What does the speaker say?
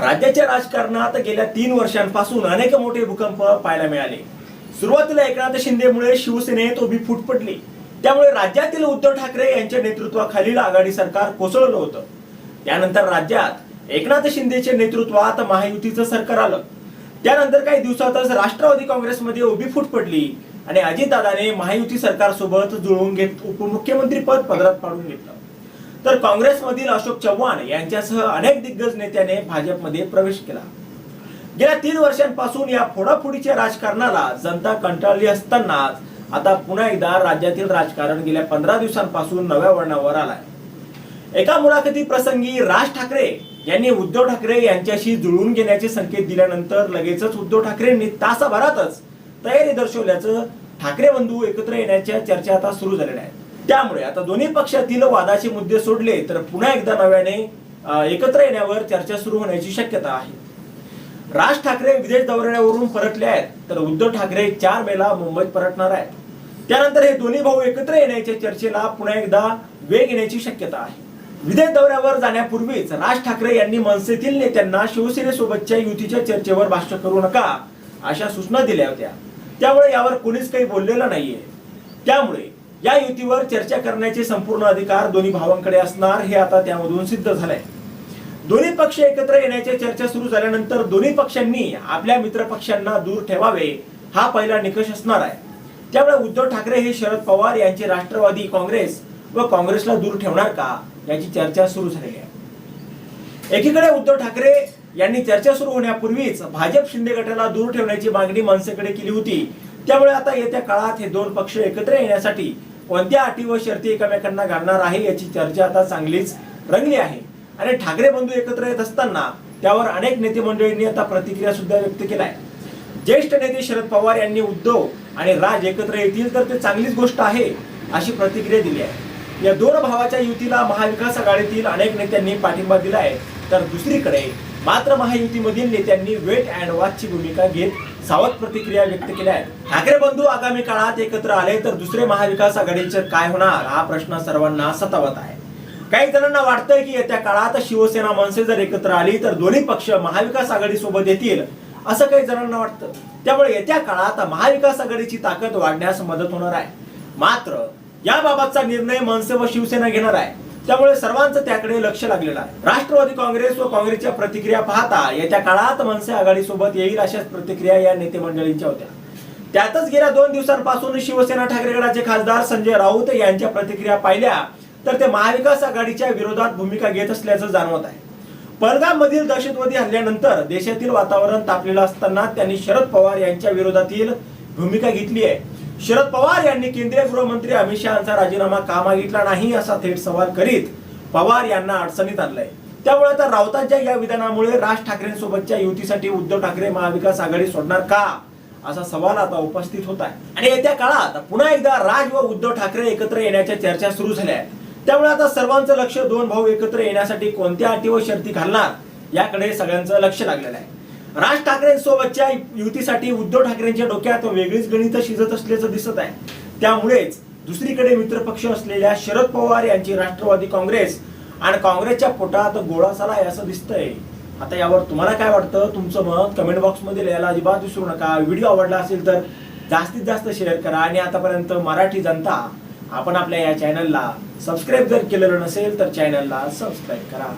राज्याच्या राजकारणात गेल्या तीन वर्षांपासून अनेक मोठे भूकंप पाहायला मिळाले. सुरुवातीला एकनाथ शिंदेमुळे शिवसेनेत उभी फूट पडली. त्यामुळे राज्यातील उद्धव ठाकरे यांच्या नेतृत्वाखालील आघाडी सरकार कोसळलं होतं. त्यानंतर राज्यात एकनाथ शिंदेच्या नेतृत्वात महायुतीचं सरकार आलं. त्यानंतर काही दिवसातच राष्ट्रवादी काँग्रेसमध्ये उभी फूट पडली आणि अजितदादाने महायुती सरकारसोबत जुळवून घेत उपमुख्यमंत्री पद पदरात पाडून घेतलं. तर काँग्रेसमधील अशोक चव्हाण यांच्यासह अनेक दिग्गज नेत्याने भाजपमध्ये प्रवेश केला. गेल्या तीन वर्षांपासून या फोडाफोडीच्या राजकारणाला जनता कंटाळली असतानाच आता पुन्हा एकदा राज्यातील राजकारण गेल्या पंधरा दिवसांपासून नव्या वळणावर आलाय. एका मुलाखती प्रसंगी राज ठाकरे यांनी उद्धव ठाकरे यांच्याशी जुळवून घेण्याचे संकेत दिल्यानंतर लगेचच उद्धव ठाकरेंनी तासाभरातच तयारी दर्शवल्याचं ठाकरे बंधू एकत्र येण्याच्या चर्चा आता सुरू झालेल्या आहेत. त्यामुळे आता दोन्ही पक्षातील वादाचे मुद्दे सोडले तर पुन्हा एकदा नव्याने एकत्र येण्यावर चर्चा सुरू होण्याची शक्यता आहे. राज ठाकरे विदेश दौऱ्यावरून परतले आहेत तर उद्धव ठाकरे चार मेला मुंबईत परतणार आहेत. त्यानंतर हे दोन्ही भाऊ एकत्र येण्याच्या चर्चेला पुन्हा एकदा वेग येण्याची शक्यता आहे. विदेश दौऱ्यावर जाण्यापूर्वीच राज ठाकरे यांनी मनसेतील नेत्यांना शिवसेनेसोबतच्या युतीच्या चर्चेवर भाष्य करू नका अशा सूचना दिल्या होत्या. त्यामुळे यावर कोणीच काही बोललेलं नाहीये. त्यामुळे या युतीवर चर्चा करण्याचे संपूर्ण अधिकार दोन्ही भावांकडे असणार हे आता त्यामधून सिद्ध झालंय. दोन्ही पक्ष एकत्र येण्याची चर्चा सुरू झाल्यानंतर दोन्ही पक्षांनी आपल्या मित्र पक्षांना दूर ठेवावे हा पहिला निकष असणार आहे. त्यामुळे उद्धव ठाकरे हे शरद पवार यांचे राष्ट्रवादी काँग्रेस व काँग्रेसला दूर ठेवणार का याची चर्चा सुरू झालेली आहे. एकीकडे उद्धव ठाकरे यांनी चर्चा सुरू होण्यापूर्वीच भाजप शिंदे गटाला दूर ठेवण्याची मागणी मनसेकडे केली होती. त्यामुळे आता येत्या काळात हे दोन पक्ष एकत्र येण्यासाठी कोणत्या अटी व शर्ती एकमेकांना घालणार आहे याची चर्चा आता चांगलीच रंगली आहे. आणि ठाकरे बंधू एकत्र येत असताना त्यावर अनेक नेते मंडळींनी आता प्रतिक्रिया सुद्धा व्यक्त केल्या. आहे ज्येष्ठ नेते शरद पवार यांनी उद्धव आणि राज एकत्र येतील तर ते चांगलीच गोष्ट आहे अशी प्रतिक्रिया दिली आहे. या दोन भावाच्या युतीला महाविकास आघाडीतील अनेक नेत्यांनी पाठिंबा दिला आहे तर दुसरीकडे मात्र महायुतीमधील नेत्यांनी वेट अँड वॉचची भूमिका घेत सावध प्रतिक्रिया व्यक्त केल्या आहेत. ठाकरे बंधू आगामी काळात एकत्र आले तर दुसरे महाविकास आघाडीचे काय होणार? हा प्रश्न सर्वांना सतावत आहे. काही जणांना वाटतंय की येत्या काळात शिवसेना मनसे जर एकत्र आली तर दोन्ही पक्ष महाविकास आघाडी सोबत येतील असं काही जणांना वाटतं. त्यामुळे येत्या काळात महाविकास आघाडीची ताकद वाढण्यास मदत होणार आहे. मात्र याबाबतचा निर्णय मनसे व शिवसेना घेणार आहे. त्यामुळे सर्वांचं त्याकडे लक्ष लागलेलं आहे. राष्ट्रवादी काँग्रेस व काँग्रेसच्या प्रतिक्रिया पाहता येत्या काळात मनसे आघाडी सोबत येईल अशाच प्रतिक्रिया या नेते मंडळींच्या होत्या. त्यातच गेल्या दोन दिवसांपासून शिवसेना ठाकरे गटाचे खासदार संजय राऊत यांच्या प्रतिक्रिया पाहिल्या तर ते महाविकास आघाडीच्या विरोधात भूमिका घेत असल्याचं जाणवत आहे. पहलगाम मधील दहशतवादी हल्ल्यानंतर देशातील वातावरण तापलेलं असताना त्यांनी शरद पवार यांच्या विरोधातील भूमिका घेतली आहे. शरद पवार यांनी केंद्रीय गृहमंत्री अमित शहाचा राजीनामा का मागितला नाही असा थेट सवाल करीत पवार यांना अडचणीत आणलंय. त्यामुळे आता राऊतांच्या या विधानामुळे राज ठाकरेंसोबतच्या युतीसाठी उद्धव ठाकरे महाविकास आघाडी सोडणार का? असा सवाल आता उपस्थित होत आहे. आणि येत्या काळात पुन्हा एकदा राज व उद्धव ठाकरे एकत्र येण्याच्या चर्चा सुरू झाल्या आहेत. त्यामुळे आता सर्वांचं लक्ष दोन भाऊ एकत्र येण्यासाठी कोणत्या अटी व शर्ती घालणार? याकडे सगळ्यांचं लक्ष लागलेलं आहे. राज ठाकरेंसोबतच्या युतीसाठी उद्धव ठाकरेंच्या डोक्यात वेगळीच गणित शिजत असल्याचं दिसत आहे. त्यामुळेच दुसरीकडे मित्रपक्ष असलेल्या शरद पवार यांची राष्ट्रवादी काँग्रेस आणि काँग्रेसच्या पोटात गोळा झालाय असं दिसतंय. आता यावर तुम्हाला काय वाटतं? तुमचं मत कमेंट बॉक्समध्ये लिहायला अजिबात विसरू नका. व्हिडिओ आवडला असेल तर जास्तीत जास्त शेअर करा आणि आतापर्यंत मराठी जनता आपण आपल्या या चॅनलला सबस्क्राईब जर केलेलं नसेल तर चॅनलला सबस्क्राईब करा.